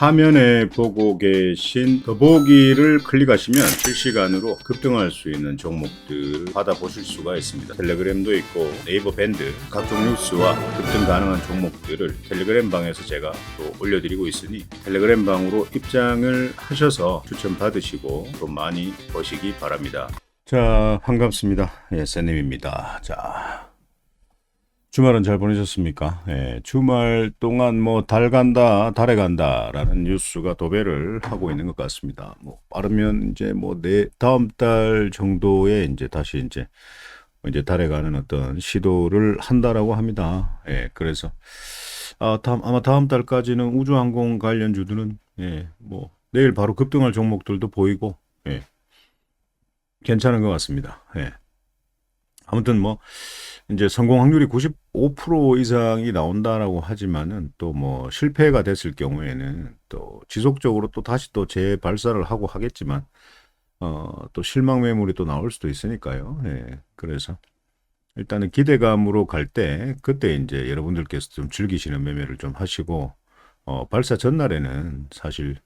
화면에 보고 계신 더보기를 클릭하시면 실시간으로 급등할 수 있는 종목들을 받아보실 수가 있습니다. 텔레그램도 있고 네이버 밴드 각종 뉴스와 급등 가능한 종목들을 텔레그램 방에서 제가 또 올려드리고 있으니 텔레그램 방으로 입장을 하셔서 추천 받으시고 또 많이 보시기 바랍니다. 자 반갑습니다. 예, 쌤님입니다. 자 주말은 잘 보내셨습니까? 예, 주말 동안 뭐 달 간다, 달에 간다라는 뉴스가 도배를 하고 있는 것 같습니다. 뭐 빠르면 이제 뭐 내 다음 달 정도에 이제 다시 이제 이제 달에 가는 어떤 시도를 한다라고 합니다. 예, 그래서 아, 다음, 아마 다음 달까지는 우주항공 관련 주들은 예, 뭐 내일 바로 급등할 종목들도 보이고 예, 괜찮은 것 같습니다. 예. 아무튼 뭐 이제 성공 확률이 95% 이상이 나온다라고 하지만은 또 뭐 실패가 됐을 경우에는 또 지속적으로 또 다시 또 재발사를 하고 하겠지만 어 또 실망 매물이 또 나올 수도 있으니까요. 예. 그래서 일단은 기대감으로 갈 때 그때 이제 여러분들께서 좀 즐기시는 매매를 좀 하시고 어 발사 전날에는 사실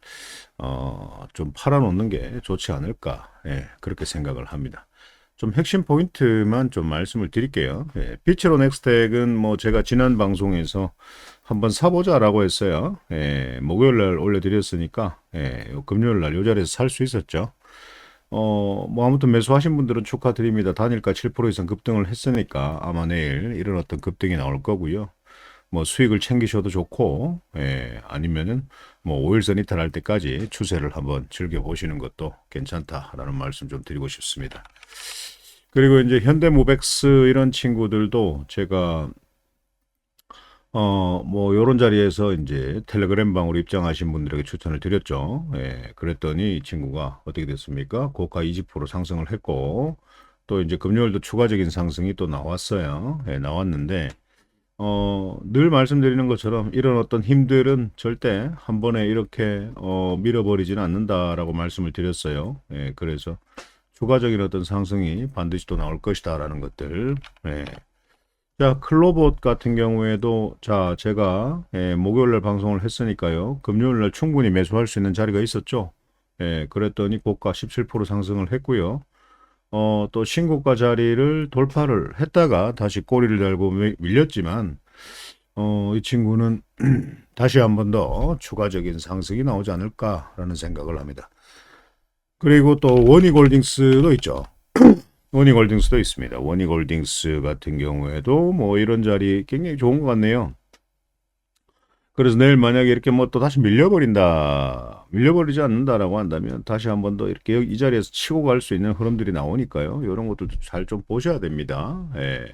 어 좀 팔아 놓는 게 좋지 않을까. 예. 그렇게 생각을 합니다. 좀 핵심 포인트만 좀 말씀을 드릴게요. 예, 피치로 넥스텍은 뭐 제가 지난 방송에서 한번 사보자라고 했어요. 예, 목요일 날 올려드렸으니까 예, 요 금요일 날요 자리에서 살 수 있었죠. 어, 뭐 아무튼 매수하신 분들은 축하드립니다. 단일가 7% 이상 급등을 했으니까 아마 내일 이런 어떤 급등이 나올 거고요. 뭐 수익을 챙기셔도 좋고, 예, 아니면은 뭐 5일선 이탈할 때까지 추세를 한번 즐겨보시는 것도 괜찮다라는 말씀 좀 드리고 싶습니다. 그리고 이제 현대모백스 이런 친구들도 제가 어, 뭐, 요런 자리에서 이제 텔레그램 방으로 입장하신 분들에게 추천을 드렸죠. 예, 그랬더니 이 친구가 어떻게 됐습니까? 고가 20% 상승을 했고, 또 이제 금요일도 추가적인 상승이 또 나왔어요. 예, 나왔는데, 어, 늘 말씀드리는 것처럼 이런 어떤 힘들은 절대 한 번에 이렇게, 어, 밀어버리지는 않는다라고 말씀을 드렸어요. 예, 그래서 추가적인 어떤 상승이 반드시 또 나올 것이다 라는 것들. 예. 자, 클로봇 같은 경우에도 자, 제가 예, 목요일 날 방송을 했으니까요. 금요일 날 충분히 매수할 수 있는 자리가 있었죠. 예, 그랬더니 고가 17% 상승을 했고요. 어, 또 신고가 자리를 돌파를 했다가 다시 꼬리를 달고 밀- 밀렸지만 어, 이 친구는 다시 한 번 더 추가적인 상승이 나오지 않을까라는 생각을 합니다. 그리고 또 원희골딩스도 있죠. 원희골딩스도 있습니다. 원희골딩스 같은 경우에도 뭐 이런 자리 굉장히 좋은 것 같네요. 그래서 내일 만약에 이렇게 뭐 또 다시 밀려버린다, 밀려버리지 않는다라고 한다면 다시 한 번 더 이렇게 이 자리에서 치고 갈 수 있는 흐름들이 나오니까요. 이런 것도 잘 좀 보셔야 됩니다. 예.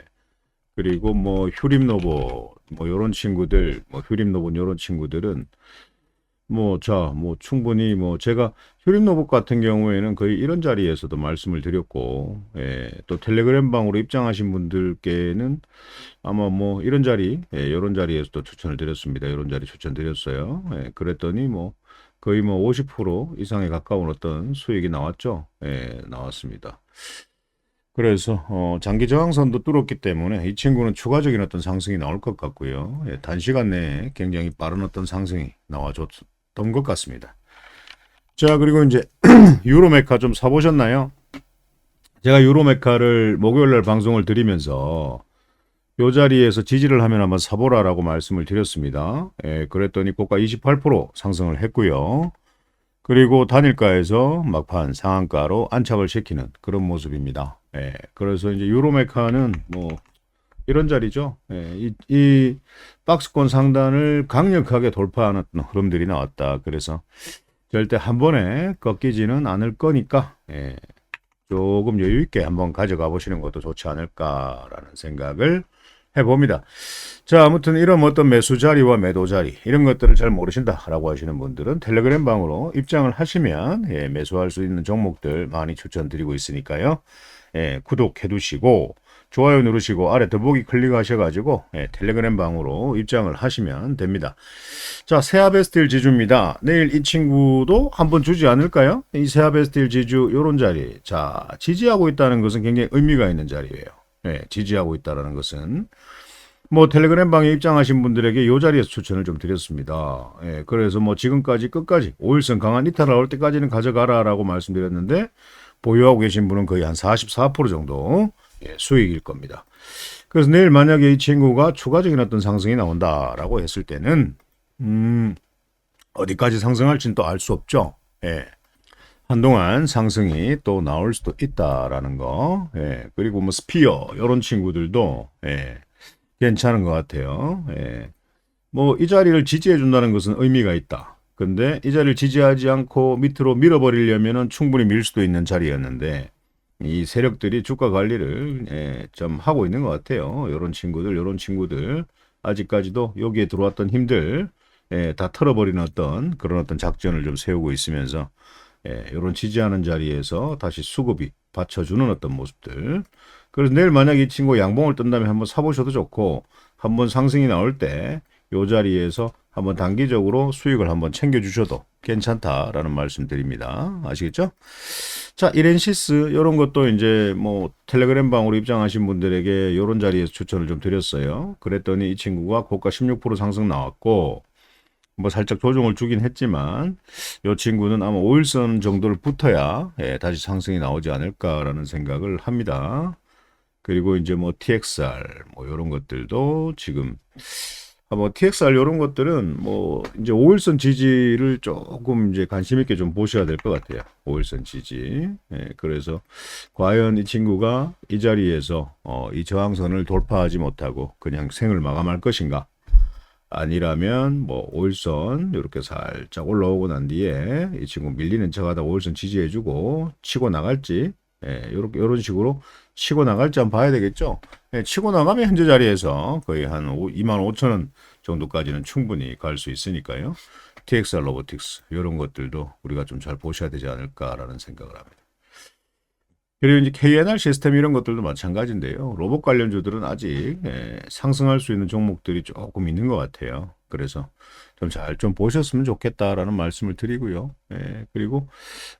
그리고 뭐 휴림노보 뭐 이런 친구들, 뭐 휴림노보 이런 친구들은 뭐, 자, 뭐, 충분히, 뭐, 제가 휴림노복 같은 경우에는 거의 이런 자리에서도 말씀을 드렸고, 예, 또 텔레그램 방으로 입장하신 분들께는 아마 뭐, 이런 자리, 예, 이런 자리에서도 추천을 드렸습니다. 이런 자리 추천드렸어요. 예, 그랬더니 뭐, 거의 뭐, 50% 이상에 가까운 어떤 수익이 나왔죠. 예, 나왔습니다. 그래서 어, 장기 저항선도 뚫었기 때문에 이 친구는 추가적인 어떤 상승이 나올 것 같고요. 예, 단시간 내에 굉장히 빠른 어떤 상승이 나와줬 던것 같습니다. 자 그리고 이제 유로메카 좀 사보셨나요? 제가 유로메카를 목요일 날 방송을 드리면서 요 자리에서 지지를 하면 한번 사보라라고 말씀을 드렸습니다. 예, 그랬더니 고가 28% 상승을 했고요. 그리고 단일가에서 막판 상한가로 안착을 시키는 그런 모습입니다. 예, 그래서 이제 유로메카는 뭐 이런 자리죠. 예, 이, 이 박스권 상단을 강력하게 돌파하는 흐름들이 나왔다. 그래서 절대 한 번에 꺾이지는 않을 거니까 예, 조금 여유 있게 한번 가져가 보시는 것도 좋지 않을까라는 생각을 해봅니다. 자, 아무튼 이런 어떤 매수 자리와 매도 자리 이런 것들을 잘 모르신다라고 하시는 분들은 텔레그램 방으로 입장을 하시면 예, 매수할 수 있는 종목들 많이 추천드리고 있으니까요. 예, 구독해 두시고 좋아요 누르시고 아래 더보기 클릭하셔가지고 예, 텔레그램 방으로 입장을 하시면 됩니다. 자, 세아베스틸 지주입니다. 내일 이 친구도 한번 주지 않을까요? 이 세아베스틸 지주 요런 자리. 자, 지지하고 있다는 것은 굉장히 의미가 있는 자리예요. 예, 지지하고 있다는 것은 뭐 텔레그램 방에 입장하신 분들에게 요 자리에서 추천을 좀 드렸습니다. 예, 그래서 뭐 지금까지 끝까지 5일선 강한 이탈 나올 때까지는 가져가라라고 말씀드렸는데 보유하고 계신 분은 거의 한 44% 정도 예, 수익일 겁니다. 그래서 내일 만약에 이 친구가 추가적인 어떤 상승이 나온다라고 했을 때는 음, 어디까지 상승할지는 또 알 수 없죠. 예. 한동안 상승이 또 나올 수도 있다라는 거. 예. 그리고 뭐 스피어 이런 친구들도 예. 괜찮은 것 같아요. 예. 뭐 이 자리를 지지해 준다는 것은 의미가 있다. 근데 이 자리를 지지하지 않고 밑으로 밀어버리려면은 충분히 밀 수도 있는 자리였는데 이 세력들이 주가 관리를 예, 좀 하고 있는 것 같아요. 이런 친구들, 이런 친구들 아직까지도 여기에 들어왔던 힘들 예, 다 털어버리는 어떤 그런 어떤 작전을 좀 세우고 있으면서 예, 이런 지지하는 자리에서 다시 수급이 받쳐주는 어떤 모습들. 그래서 내일 만약 이 친구 양봉을 뜬다면 한번 사보셔도 좋고 한번 상승이 나올 때 이 자리에서 한번 단기적으로 수익을 한번 챙겨주셔도 괜찮다라는 말씀 드립니다. 아시겠죠? 자, 이렌시스 이런 것도 이제 뭐 텔레그램 방으로 입장하신 분들에게 이런 자리에서 추천을 좀 드렸어요. 그랬더니 이 친구가 고가 16% 상승 나왔고 뭐 살짝 조정을 주긴 했지만 이 친구는 아마 5일선 정도를 붙어야 예, 다시 상승이 나오지 않을까라는 생각을 합니다. 그리고 이제 뭐 TXR 뭐 이런 것들도 지금 아, 뭐 TXR 이런 것들은 뭐 이제 5일선 지지를 조금 이제 관심 있게 좀 보셔야 될 것 같아요. 5일선 지지. 예, 그래서 과연 이 친구가 이 자리에서 어, 이 저항선을 돌파하지 못하고 그냥 생을 마감할 것인가? 아니라면 뭐 5일선 이렇게 살짝 올라오고 난 뒤에 이 친구 밀리는 척하다 5일선 지지해주고 치고 나갈지 예, 요렇게 요런 식으로 치고 나갈지 한번 봐야 되겠죠. 예, 치고 나가면 현재 자리에서 거의 한 2만 5천 원 정도까지는 충분히 갈 수 있으니까요. TXR 로보틱스 이런 것들도 우리가 좀 잘 보셔야 되지 않을까라는 생각을 합니다. 그리고 이제 KNR 시스템 이런 것들도 마찬가지인데요. 로봇 관련주들은 아직 예, 상승할 수 있는 종목들이 조금 있는 것 같아요. 그래서 좀잘좀 보셨으면 좋겠다라는 말씀을 드리고요. 예, 그리고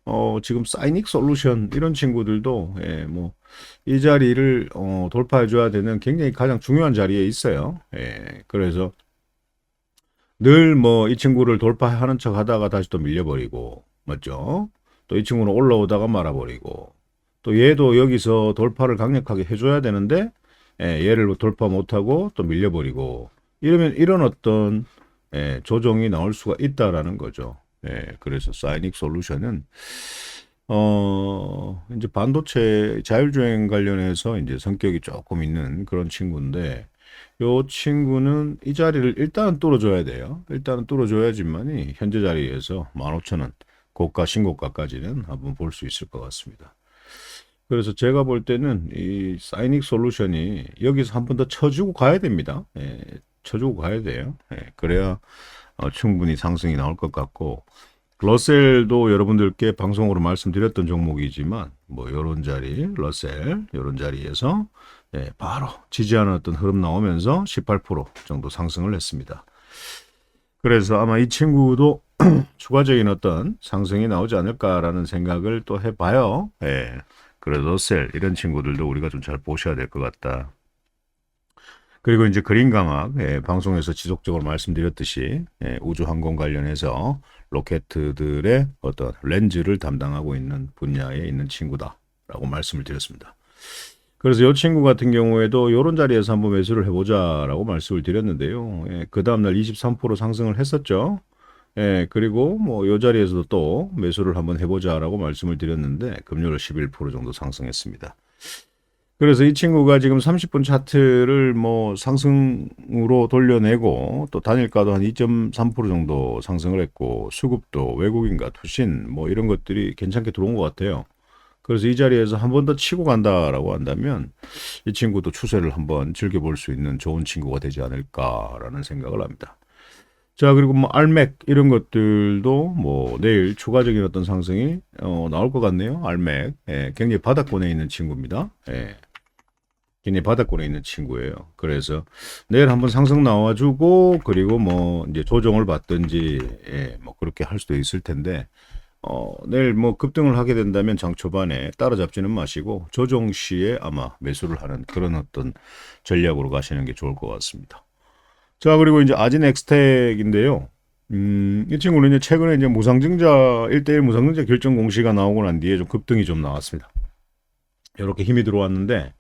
어, 지금 사이닉 솔루션 이런 친구들도 예, 뭐이 자리를 어, 돌파해 줘야 되는 굉장히 가장 중요한 자리에 있어요. 예, 그래서 늘 뭐 이 친구를 돌파하는 척 하다가 다시 또 밀려버리고 맞죠? 또 이 친구는 올라오다가 말아버리고 또 얘도 여기서 돌파를 강력하게 해줘야 되는데 예, 얘를 돌파 못하고 또 밀려버리고 이러면 이런 어떤 예, 조정이 나올 수가 있다라는 거죠. 예, 그래서 사이닉 솔루션은 어 이제 반도체 자율주행 관련해서 이제 성격이 조금 있는 그런 친구인데 요 친구는 이 자리를 일단은 뚫어줘야 돼요. 일단은 뚫어줘야지만이 현재 자리에서 15,000원 고가 신고가까지는 한번 볼 수 있을 것 같습니다. 그래서 제가 볼 때는 이 사이닉 솔루션이 여기서 한 번 더 쳐주고 가야 됩니다. 예, 쳐주고 가야 돼요. 예, 그래야 어, 충분히 상승이 나올 것 같고 러셀도 여러분들께 방송으로 말씀드렸던 종목이지만 뭐 요런 자리 러셀 요런 자리에서 예, 바로 지지하는 어떤 흐름 나오면서 18% 정도 상승을 했습니다. 그래서 아마 이 친구도 추가적인 어떤 상승이 나오지 않을까라는 생각을 또 해봐요. 예. 그래서 셀 이런 친구들도 우리가 좀 잘 보셔야 될 것 같다. 그리고 이제 그린강학 예, 방송에서 지속적으로 말씀드렸듯이 예, 우주항공 관련해서 로켓들의 어떤 렌즈를 담당하고 있는 분야에 있는 친구다라고 말씀을 드렸습니다. 그래서 이 친구 같은 경우에도 이런 자리에서 한번 매수를 해보자라고 말씀을 드렸는데요. 예, 그 다음날 23% 상승을 했었죠. 예, 그리고 뭐요 자리에서도 또 매수를 한번 해보자라고 말씀을 드렸는데 금요일 11% 정도 상승했습니다. 그래서 이 친구가 지금 30분 차트를 뭐 상승으로 돌려내고 또 단일가도 한 2.3% 정도 상승을 했고 수급도 외국인과 투신 뭐 이런 것들이 괜찮게 들어온 것 같아요. 그래서 이 자리에서 한 번 더 치고 간다라고 한다면 이 친구도 추세를 한번 즐겨볼 수 있는 좋은 친구가 되지 않을까라는 생각을 합니다. 자, 그리고 뭐 알맥 이런 것들도 뭐 내일 추가적인 어떤 상승이 어, 나올 것 같네요. 알맥. 예, 굉장히 바닥권에 있는 친구입니다. 예. 굉장히 바닥권에 있는 친구예요. 그래서 내일 한번 상승 나와주고 그리고 뭐 이제 조정을 받든지 예, 뭐 그렇게 할 수도 있을 텐데 어, 내일 뭐 급등을 하게 된다면 장 초반에 따라잡지는 마시고 조정 시에 아마 매수를 하는 그런 어떤 전략으로 가시는 게 좋을 것 같습니다. 자, 그리고 이제 아진 엑스텍인데요. 음, 이 친구는 이제 최근에 이제 무상증자 1대1 무상증자 결정 공시가 나오고 난 뒤에 좀 급등이 좀 나왔습니다. 이렇게 힘이 들어왔는데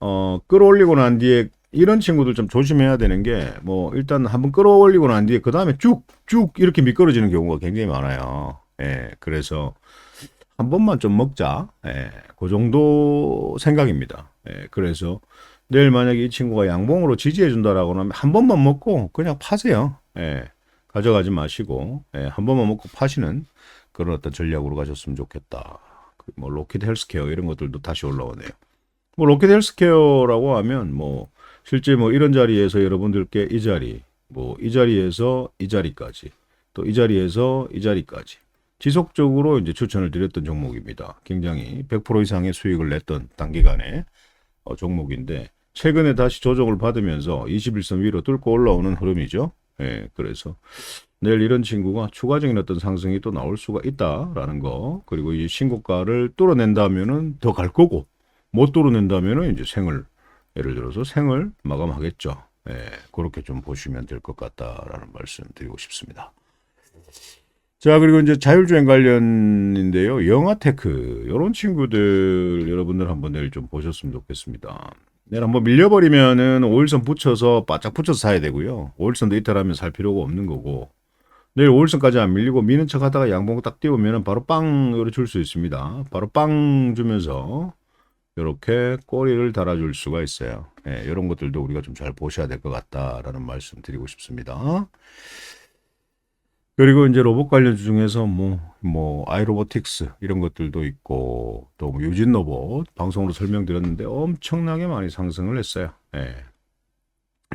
어, 끌어올리고 난 뒤에 이런 친구들 좀 조심해야 되는 게 뭐 일단 한번 끌어올리고 난 뒤에 그 다음에 쭉쭉 이렇게 미끄러지는 경우가 굉장히 많아요. 예, 그래서 한 번만 좀 먹자. 예, 그 정도 생각입니다. 예, 그래서 내일 만약에 이 친구가 양봉으로 지지해 준다라고 하면 한 번만 먹고 그냥 파세요. 예, 가져가지 마시고 예, 한 번만 먹고 파시는 그런 어떤 전략으로 가셨으면 좋겠다. 그뭐 로키드 헬스케어 이런 것들도 다시 올라오네요. 뭐 로켓 헬스케어라고 하면 뭐 실제 뭐 이런 자리에서 여러분들께 이 자리 뭐 이 자리에서 이 자리까지 또 이 자리에서 이 자리까지 지속적으로 이제 추천을 드렸던 종목입니다. 굉장히 100% 이상의 수익을 냈던 단기간에 어, 종목인데 최근에 다시 조정을 받으면서 21선 위로 뚫고 올라오는 흐름이죠. 예, 그래서 내일 이런 친구가 추가적인 어떤 상승이 또 나올 수가 있다라는 거 그리고 이 신고가를 뚫어낸다면은 더 갈 거고 못 뚫어낸다면은 이제 생을 예를 들어서 생을 마감하겠죠. 예, 그렇게 좀 보시면 될 것 같다라는 말씀 드리고 싶습니다. 자, 그리고 이제 자율주행 관련인데요. 영아테크, 이런 친구들 여러분들 한번 내일 좀 보셨으면 좋겠습니다. 내일 한번 밀려버리면은 5일선 붙여서 바짝 붙여서 사야 되고요. 5일선도 이탈하면 살 필요가 없는 거고. 내일 5일선까지 안 밀리고 미는 척 하다가 양봉 딱 띄우면은 바로 빵, 요리 줄수 있습니다. 바로 빵 주면서 이렇게 꼬리를 달아줄 수가 있어요. 예, 이런 것들도 우리가 좀 잘 보셔야 될 것 같다라는 말씀 드리고 싶습니다. 그리고 이제 로봇 관련주 중에서 뭐, 뭐, 아이로보틱스 이런 것들도 있고, 또 뭐 유진 로봇 방송으로 설명드렸는데 엄청나게 많이 상승을 했어요. 예.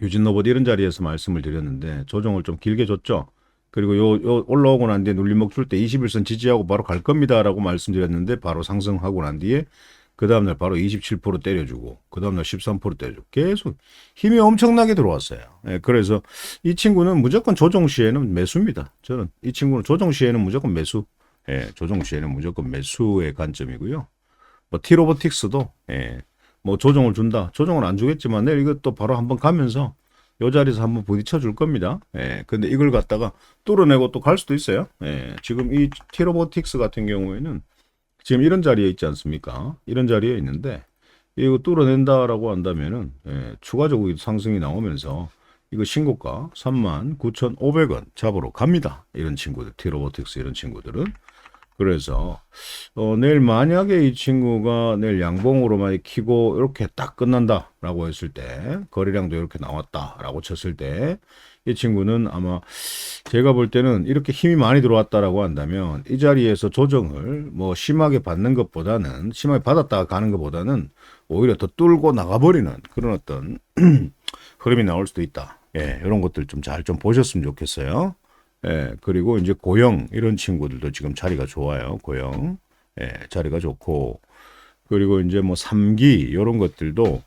유진 로봇 이런 자리에서 말씀을 드렸는데 조정을 좀 길게 줬죠. 그리고 요, 요 올라오고 난 뒤에 눌림목 줄 때 21선 지지하고 바로 갈 겁니다라고 말씀드렸는데 바로 상승하고 난 뒤에 그 다음날 바로 27% 때려주고 그 다음날 13% 때려주고 계속 힘이 엄청나게 들어왔어요. 예, 그래서 이 친구는 무조건 조정 시에는 매수입니다. 저는 이 친구는 조정 시에는 무조건 매수. 예, 조정 시에는 무조건 매수의 관점이고요. 뭐 티로보틱스도 예, 뭐 조정을 준다. 조정을 안 주겠지만 내일 이것도 바로 한번 가면서 요 자리에서 한번 부딪혀 줄 겁니다. 예, 근데 이걸 갖다가 뚫어내고 또 갈 수도 있어요. 예, 지금 이 티로보틱스 같은 경우에는 지금 이런 자리에 있지 않습니까? 이런 자리에 있는데 이거 뚫어낸다라고 한다면은 예, 추가적으로 상승이 나오면서 이거 신고가 39,500원 잡으러 갑니다. 이런 친구들, 티로보틱스 이런 친구들은. 그래서 어, 내일 만약에 이 친구가 내일 양봉으로 많이 키고 이렇게 딱 끝난다라고 했을 때 거래량도 이렇게 나왔다라고 쳤을 때 이 친구는 아마 제가 볼 때는 이렇게 힘이 많이 들어왔다라고 한다면 이 자리에서 조정을 뭐 심하게 받는 것보다는 심하게 받았다가 가는 것보다는 오히려 더 뚫고 나가버리는 그런 어떤 흐름이 나올 수도 있다. 예, 이런 것들 좀 잘 좀 보셨으면 좋겠어요. 예, 그리고 이제 고영 이런 친구들도 지금 자리가 좋아요. 고영. 예, 자리가 좋고 그리고 이제 뭐 삼기 이런 것들도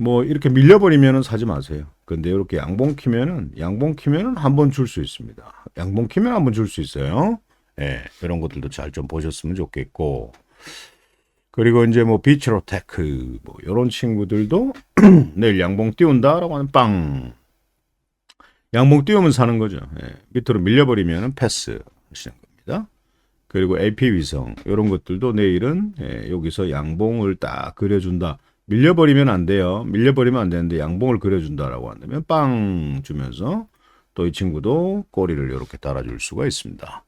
뭐 이렇게 밀려버리면은 사지 마세요. 근데 이렇게 양봉 키면은 양봉 키면은 한 번 줄 수 있습니다. 양봉 키면 한 번 줄 수 있어요. 예, 이런 것들도 잘 좀 보셨으면 좋겠고 그리고 이제 뭐 비치로테크 뭐 이런 친구들도 내일 양봉 띄운다라고 하는 빵 양봉 띄우면 사는 거죠. 예, 밑으로 밀려버리면 패스 하시는 겁니다. 그리고 AP 위성 이런 것들도 내일은 예, 여기서 양봉을 딱 그려준다. 밀려버리면 안 돼요. 밀려버리면 안 되는데 양봉을 그려준다라고 한다면 빵 주면서 또 이 친구도 꼬리를 이렇게 달아줄 수가 있습니다.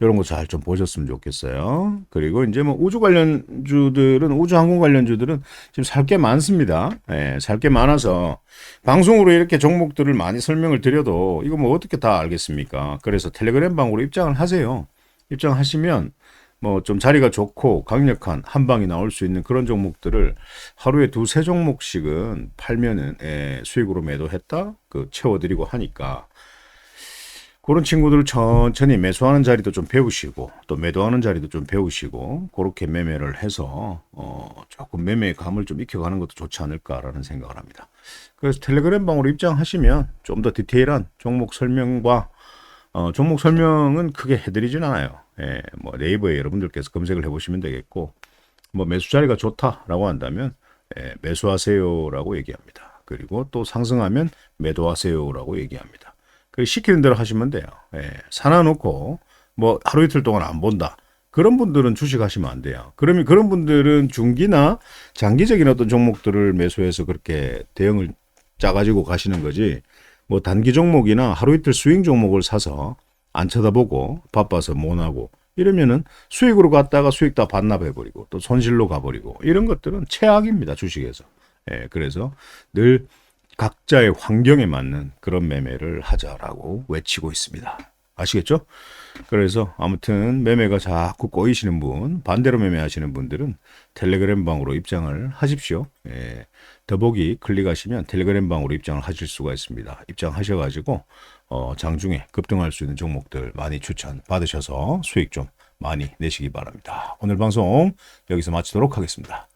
이런 거 잘 좀 보셨으면 좋겠어요. 그리고 이제 뭐 우주 관련주들은 우주 항공 관련주들은 지금 살 게 많습니다. 예, 살게 많아서 방송으로 이렇게 종목들을 많이 설명을 드려도 이거 뭐 어떻게 다 알겠습니까? 그래서 텔레그램 방으로 입장을 하세요. 입장하시면 뭐 좀 자리가 좋고 강력한 한 방이 나올 수 있는 그런 종목들을 하루에 두세 종목씩은 팔면은 예, 수익으로 매도했다 그 채워드리고 하니까 그런 친구들을 천천히 매수하는 자리도 좀 배우시고 또 매도하는 자리도 좀 배우시고 그렇게 매매를 해서 어 조금 매매의 감을 좀 익혀가는 것도 좋지 않을까라는 생각을 합니다. 그래서 텔레그램 방으로 입장하시면 좀 더 디테일한 종목 설명과 어, 종목 설명은 크게 해드리진 않아요. 예, 뭐 네이버에 여러분들께서 검색을 해보시면 되겠고 뭐 매수 자리가 좋다라고 한다면 예, 매수하세요라고 얘기합니다. 그리고 또 상승하면 매도하세요라고 얘기합니다. 그 시키는 대로 하시면 돼요. 예, 사놔놓고 뭐 하루 이틀 동안 안 본다. 그런 분들은 주식하시면 안 돼요. 그러면 그런 분들은 중기나 장기적인 어떤 종목들을 매수해서 그렇게 대응을 짜가지고 가시는 거지. 뭐 단기 종목이나 하루 이틀 스윙 종목을 사서 안 쳐다보고 바빠서 못 하고 이러면은 수익으로 갔다가 수익 다 반납해버리고 또 손실로 가버리고 이런 것들은 최악입니다 주식에서. 예, 그래서 늘 각자의 환경에 맞는 그런 매매를 하자라고 외치고 있습니다. 아시겠죠? 그래서 아무튼 매매가 자꾸 꼬이시는 분, 반대로 매매하시는 분들은 텔레그램 방으로 입장을 하십시오. 예, 더보기 클릭하시면 텔레그램 방으로 입장을 하실 수가 있습니다. 입장하셔가지고 어, 장중에 급등할 수 있는 종목들 많이 추천 받으셔서 수익 좀 많이 내시기 바랍니다. 오늘 방송 여기서 마치도록 하겠습니다.